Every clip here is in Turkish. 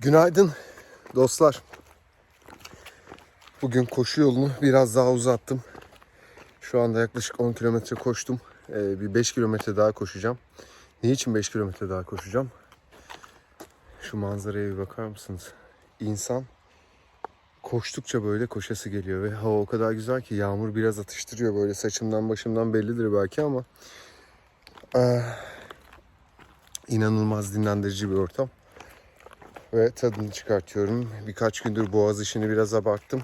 Günaydın dostlar. Bugün koşu yolunu biraz daha uzattım. Şu anda yaklaşık 10 kilometre koştum. Ee, bir 5 kilometre daha koşacağım. Niçin 5 kilometre daha koşacağım? Şu manzaraya bir bakar mısınız? İnsan koştukça böyle koşası geliyor ve hava o kadar güzel ki yağmur biraz atıştırıyor böyle saçımdan başımdan bellidir belki ama ah, inanılmaz dinlendirici bir ortam ve tadını çıkartıyorum. Birkaç gündür boğaz işini biraz abarttım.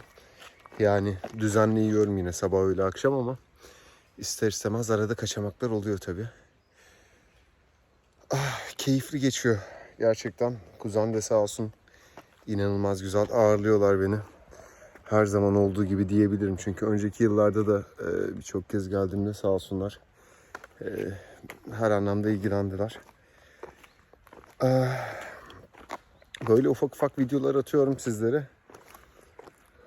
Yani düzenli yiyorum yine sabah öğle akşam ama ister istemez arada kaçamaklar oluyor tabii. Ah, keyifli geçiyor gerçekten. Kuzen de sağ olsun inanılmaz güzel ağırlıyorlar beni. Her zaman olduğu gibi diyebilirim. Çünkü önceki yıllarda da e, birçok kez geldiğimde sağ olsunlar. e, her anlamda ilgilendiler. Ah, Böyle ufak ufak videolar atıyorum sizlere.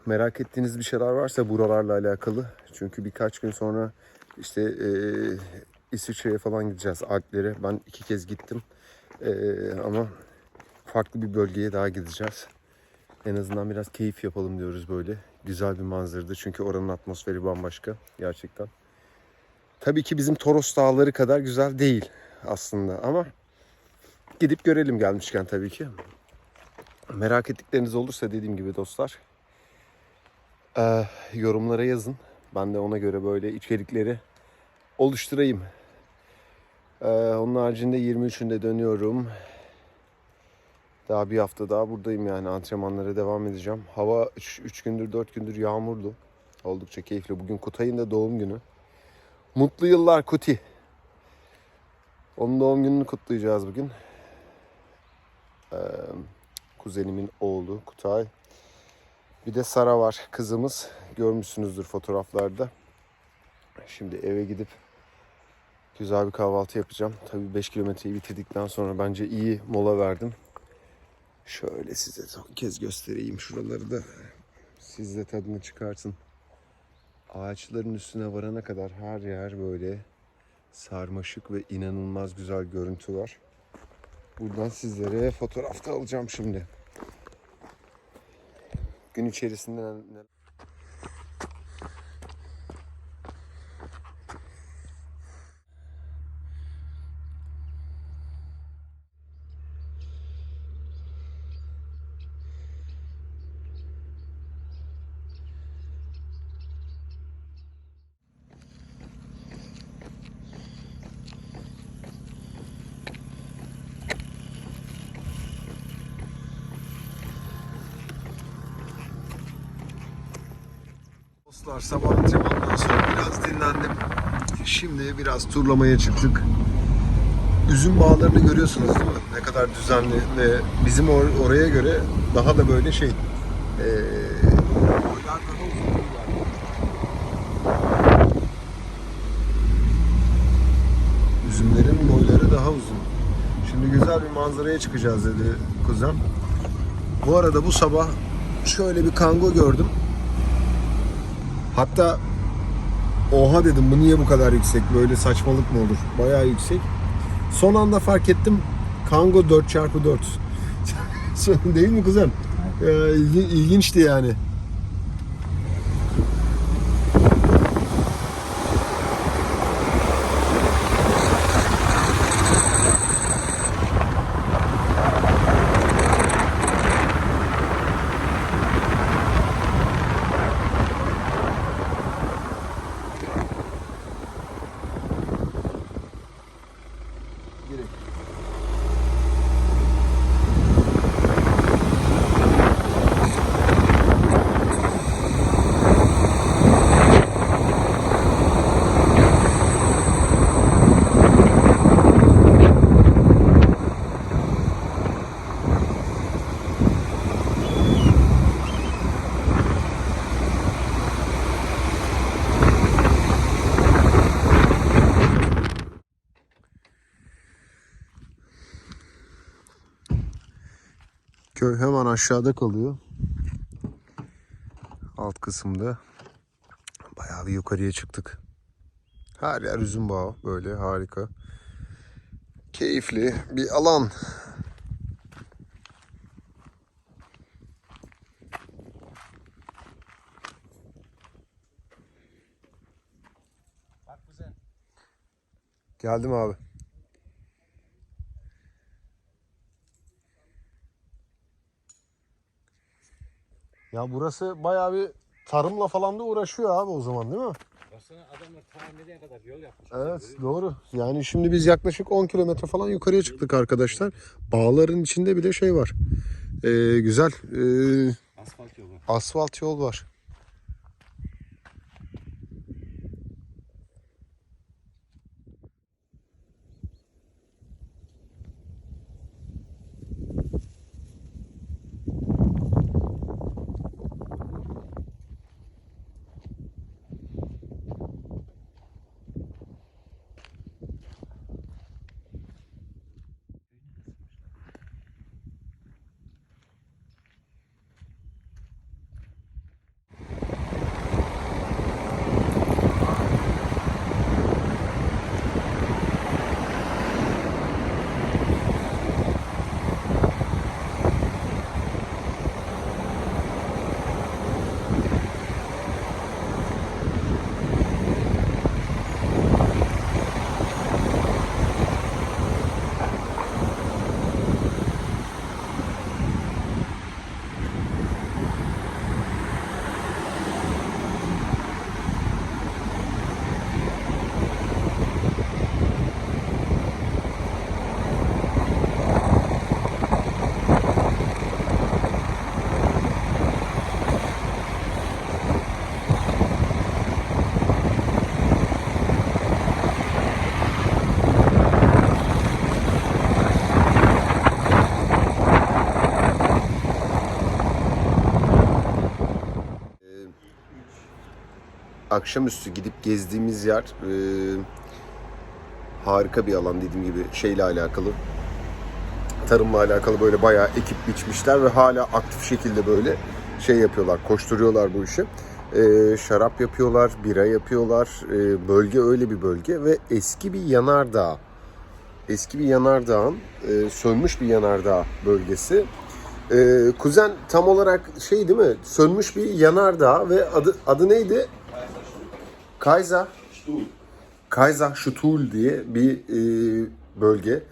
Merak ettiğiniz bir şeyler varsa buralarla alakalı. Çünkü birkaç gün sonra işte e, İsviçre'ye falan gideceğiz Alplere. Ben iki kez gittim. E, ama farklı bir bölgeye daha gideceğiz. En azından biraz keyif yapalım diyoruz böyle. Güzel bir manzarada çünkü oranın atmosferi bambaşka gerçekten. Tabii ki bizim Toros Dağları kadar güzel değil aslında ama gidip görelim gelmişken tabii ki. Merak ettikleriniz olursa dediğim gibi dostlar eee, yorumlara yazın. Ben de ona göre böyle içerikleri oluşturayım. Eee, onun haricinde 23'ünde dönüyorum. Daha bir hafta daha buradayım yani antrenmanlara devam edeceğim. Hava 3 gündür 4 gündür yağmurlu. Oldukça keyifli. Bugün Kutay'ın da doğum günü. Mutlu yıllar Kuti. Onun doğum gününü kutlayacağız bugün. Eee kuzenimin oğlu Kutay. Bir de Sara var kızımız. Görmüşsünüzdür fotoğraflarda. Şimdi eve gidip güzel bir kahvaltı yapacağım. Tabii 5 kilometreyi bitirdikten sonra bence iyi mola verdim. Şöyle size son kez göstereyim şuraları da. Siz de tadını çıkartın. Ağaçların üstüne varana kadar her yer böyle sarmaşık ve inanılmaz güzel görüntü var. Buradan sizlere fotoğrafta alacağım şimdi. Gün içerisinde ne- Dostlar sabah antrenmandan sonra biraz dinlendim. Şimdi biraz turlamaya çıktık. Üzüm bağlarını görüyorsunuz değil mi? Ne kadar düzenli ve bizim or- oraya göre daha da böyle şey. boylar. Üzümlerin boyları daha uzun. Şimdi güzel bir manzaraya çıkacağız dedi kuzen. Bu arada bu sabah şöyle bir kango gördüm. Hatta oha dedim bu niye bu kadar yüksek böyle saçmalık mı olur? Bayağı yüksek. Son anda fark ettim Kango 4x4. Değil mi kuzen? Ee, ilgi- ilginçti yani. Köy hemen aşağıda kalıyor. Alt kısımda. Bayağı bir yukarıya çıktık. Her yer üzüm bağı böyle harika. Keyifli bir alan. Geldim abi. Ya burası bayağı bir tarımla falan da uğraşıyor abi o zaman değil mi? Baksana adamlar ta nereye kadar yol yapmış. Evet doğru. Yani şimdi biz yaklaşık 10 kilometre falan yukarıya çıktık arkadaşlar. Bağların içinde bile şey var. Ee, güzel ee, Asfalt yolu. asfalt yol var. Akşamüstü gidip gezdiğimiz yer e, harika bir alan dediğim gibi şeyle alakalı. Tarımla alakalı böyle bayağı ekip biçmişler ve hala aktif şekilde böyle şey yapıyorlar, koşturuyorlar bu işi. E, şarap yapıyorlar, bira yapıyorlar. E, bölge öyle bir bölge ve eski bir yanardağ. Eski bir yanardağın, e, sönmüş bir yanardağ bölgesi. E, kuzen tam olarak şey değil mi? Sönmüş bir yanardağ ve adı adı neydi? Kaiser Kaiser Stuhl diye bir e, bölge.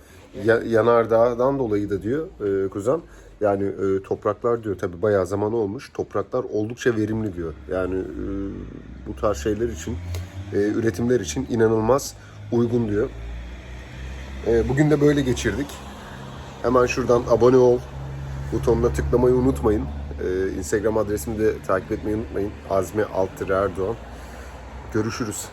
Ya, yanardağdan dolayı da diyor e, kuzen. Yani e, topraklar diyor tabi bayağı zaman olmuş. Topraklar oldukça verimli diyor. Yani e, bu tarz şeyler için, e, üretimler için inanılmaz uygun diyor. E, bugün de böyle geçirdik. Hemen şuradan abone ol butonuna tıklamayı unutmayın. E, Instagram adresimi de takip etmeyi unutmayın. Azmi Alttır Erdoğan. Görüşürüz.